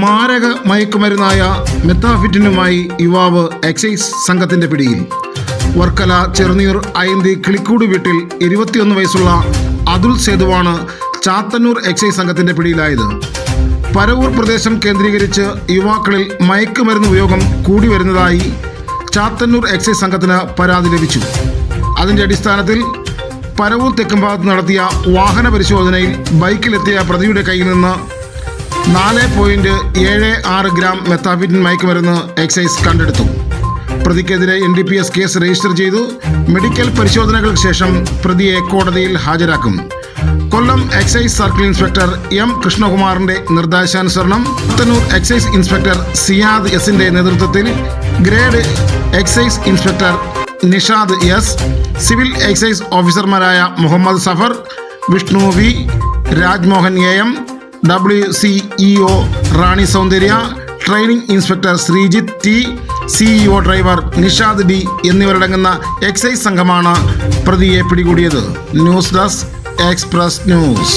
മാരക മയക്കുമരുന്നായ മെത്താഫിറ്റിനുമായി യുവാവ് എക്സൈസ് സംഘത്തിന്റെ പിടിയിൽ. വർക്കല ചെറുനീർ അയന്തി കിളിക്കൂട് വീട്ടിൽ ഇരുപത്തിയൊന്ന് വയസ്സുള്ള അതുൽ സേതുവാണ് ചാത്തന്നൂർ എക്സൈസ് സംഘത്തിന്റെ പിടിയിലായത്. പരവൂർ പ്രദേശം കേന്ദ്രീകരിച്ച് യുവാക്കളിൽ മയക്കുമരുന്ന് ഉപയോഗം കൂടി വരുന്നതായി ചാത്തന്നൂർ എക്സൈസ് സംഘത്തിന് പരാതി ലഭിച്ചു. അതിന്റെ അടിസ്ഥാനത്തിൽ പരവൂർ തെക്കുംഭാഗത്ത് നടത്തിയ വാഹന പരിശോധനയിൽ ബൈക്കിലെത്തിയ പ്രതിയുടെ കയ്യിൽ നിന്ന് നാല് പോയിന്റ് ഏഴ് ആറ് ഗ്രാം മെത്താഫിറ്റിൻ മയക്കുമരുന്ന് എക്സൈസ് കണ്ടെടുത്തു. പ്രതിക്കെതിരെ N D P S case register ചെയ്തു. മെഡിക്കൽ പരിശോധനകൾക്ക് ശേഷം പ്രതിയെ കോടതിയിൽ ഹാജരാക്കും. Kollam excise circle inspector M കൃഷ്ണകുമാറിന്റെ നിർദ്ദേശാനുസരണം. പുത്തന്നൂർ എക്സൈസ് ഇൻസ്പെക്ടർ സിയാദ് എസിന്റെ നേതൃത്വത്തിൽ grade excise inspector Nishad S civil excise ഓഫീസർമാരായ Muhammad Safar Vishnu V Rajmohan A M W C Rani Soundarya training inspector Sreejith T CEO driver Nishad D എന്നിവരടങ്ങുന്ന excise സംഘമാണ് പ്രതിയെ പിടികൂടിയത്. News desk express news